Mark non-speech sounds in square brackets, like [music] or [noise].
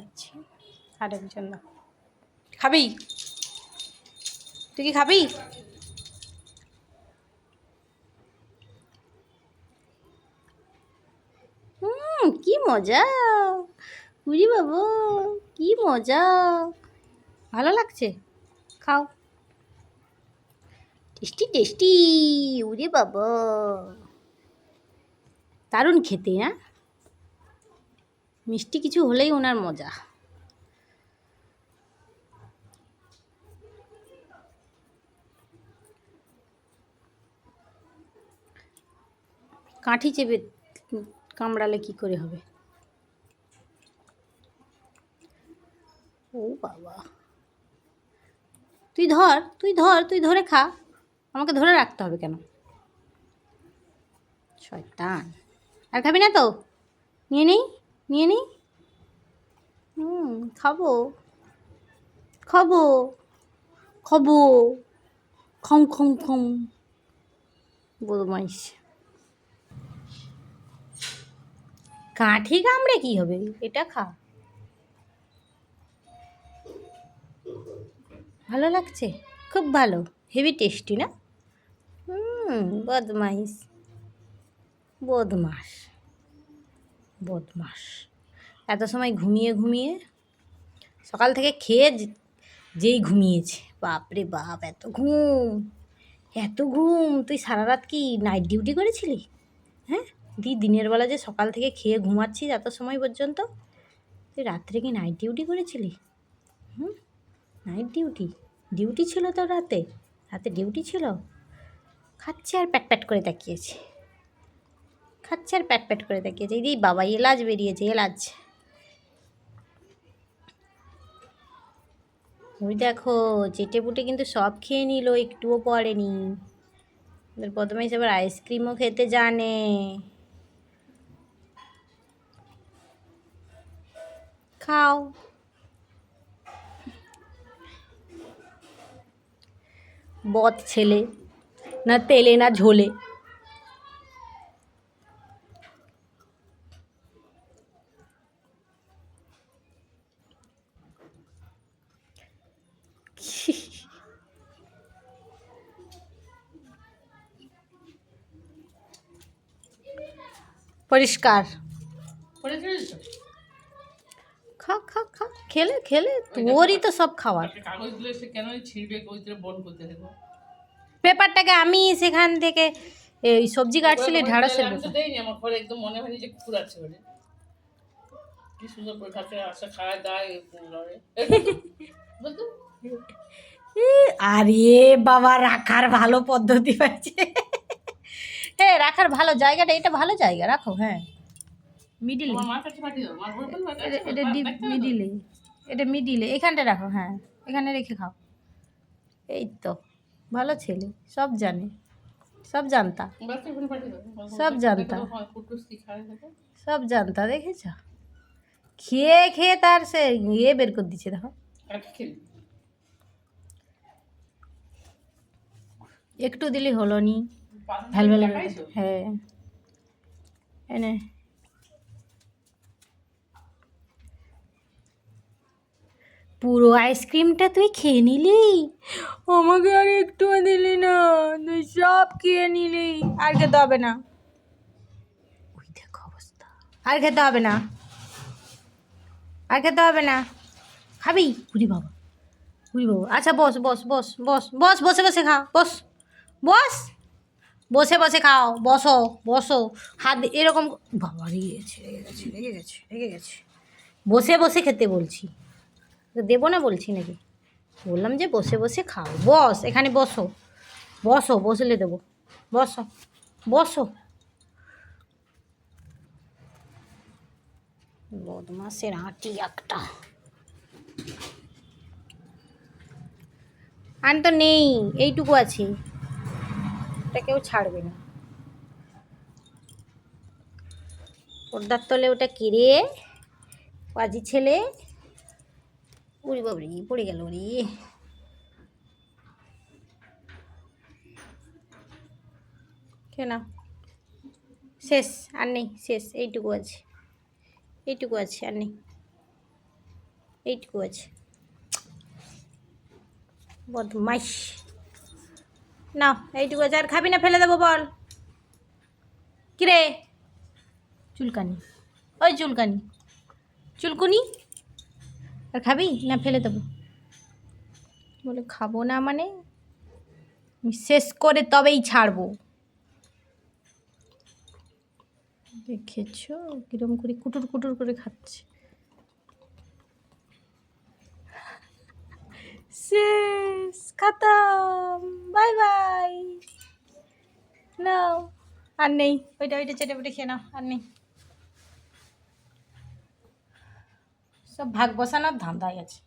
খাচ্ছি। আরেকজন না। খাবি? তুই কি খাবি? হুম, কি মজা। উরি বাবু, কি মজা। ভালো লাগছে? খাও। টেস্টি টেস্টি উরে বাবা। দারুণ খেতে হ্যাঁ? মিষ্টি কিছু হলেই ওনার মজা। কাঠি চেপে কামড়ালে কি করে হবে? ও বাবা। তুই ধর তুই ধর, তুই ধরে খা। আমাকে ধরে রাখতে হবে কেন? শয়তান। আর খাবি না তো? নিয়ে নিই? নিয়ে নিই হুম, খাব। খাব। খাব। খম খম খম। বদমাইশ। কাঠি কামড়ে কি হবে? এটা খা। ভালো লাগছে? খুব ভালো। হেভি টেস্টি না? হুম, বদমাইশ। বদমাস বদমাস। এত সময় ঘুমিয়ে ঘুমিয়ে, সকাল থেকে খেয়ে যেই ঘুমিয়েছে। বাপরে বাপ, এত ঘুম এত ঘুম। তুই সারা রাত কি নাইট ডিউটি করেছিলি? হ্যাঁ? দি, দিনের বেলা যে সকাল থেকে খেয়ে ঘুমাচ্ছিস এত সময় পর্যন্ত? তুই রাত্রে কি নাইট ডিউটি করেছিলি? হুম? নাইট ডিউটি ডিউটি ছিল তো রাতে। রাতে ডিউটি ছিল? খাচ্ছে আর প্যাট প্যাট করে তাকিয়েছে। খাচ্ছে আর প্যাট প্যাট করে তাকিয়েছে এই বাবা, এলাচ বেরিয়েছে, এলাচ। ওই দেখো চেটে পুটে কিন্তু সব খেয়ে নিল, একটুও পড়েনি। প্রথমে এবার আইসক্রিমও খেতে জানে। খাও। বদ ছেলে, না তেলে, না ঝোলে। [laughs] পরিষ্কার? খা খা খা। খেলে খেলে। তোরই তো সব দেবো পেপারটাকে আমি সেখান থেকে এই সবজি কাটছিলে ঢাড়সের মনে কি সুন্দর করে খাচ্ছে আসা খায় দায় [laughs] বলতো? আরে বাবা রাখার ভালো পদ্ধতি পাইছে হ্যাঁ রাখার ভালো জায়গাটা এটা ভালো জায়গা রাখো হ্যাঁ। মিডিলে আমার মার কাছে পাঠিয়ে দাও মার বলবেন এটা এটা ডিপ মিডিলে এটা মিডিলে এখানটা রাখো হ্যাঁ। এখানে রেখে খাও। এই তো ভালো ছেলে সব জানে। সব জানতা। সব জানতা। কুটুস কি খায় দেখো। সব জানতা দেখেছ? খেয়ে খেয়ে তার সে ইয়ে বের করে দিচ্ছে দেখো কাঠি খেলি একটু দিলে হলো নি। হ্যাঁ। এনে পুরো আইসক্রিমটা তুই খেয়ে নিলি? আমাকে আর একটু দিলি না তুই সব খেয়ে নিলি। আর খেতে হবে না। ওই দেখো অবস্থা। আর খেতে হবে না। আর খেতে হবে না। খাবি? উরি বাবা। উরি বাবা। আচ্ছা বস বস বস বস বস বসে বসে খা বস। বস। বসে বসে খাও। বসো বসো। হাত এরকম বাবা রেগে গেছে রেগে গেছে রেগে গেছে রেগে গেছে। বসে বসে খেতে বলছি। দেবো না বলছি নাকি? বললাম যে বসে বসে খাও। বস, এখানে বসো। বসো, বসলে দেবো। বসো বসো। বদমাসের আঁটি একটা। আর তো নেই, এইটুকু আছে। ওটা কেউ ছাড়বে না। পর্দার তলে ওটা কিরে পাজি ছেলে উড়ি বাবরি পড়ে গেল রে। কেন শেষ, আর নেই, শেষ, এইটুকু আছে। এইটুকু আছে, আর নেই। এইটুকু আছে। বদমাইশ। না এইটুকু আছে আর খাবি না ফেলে দেবো বল। কিরে? চুলকানি। ওই চুলকানি। চুলকুনি? আর খাবি না ফেলে দেবো। বলে খাব না মানে? শেষ করে তবেই ছাড়বো। দেখেছ কিরম করে কুটুর কুটুর করে খাচ্ছে? শেষ খাতাম বাই বাই নাও আর নেই ওইটা ওইটা চেটে পেটে খেয়ে নাও আর নেই সব ভাগ বসানোর ধান্দাই আছে।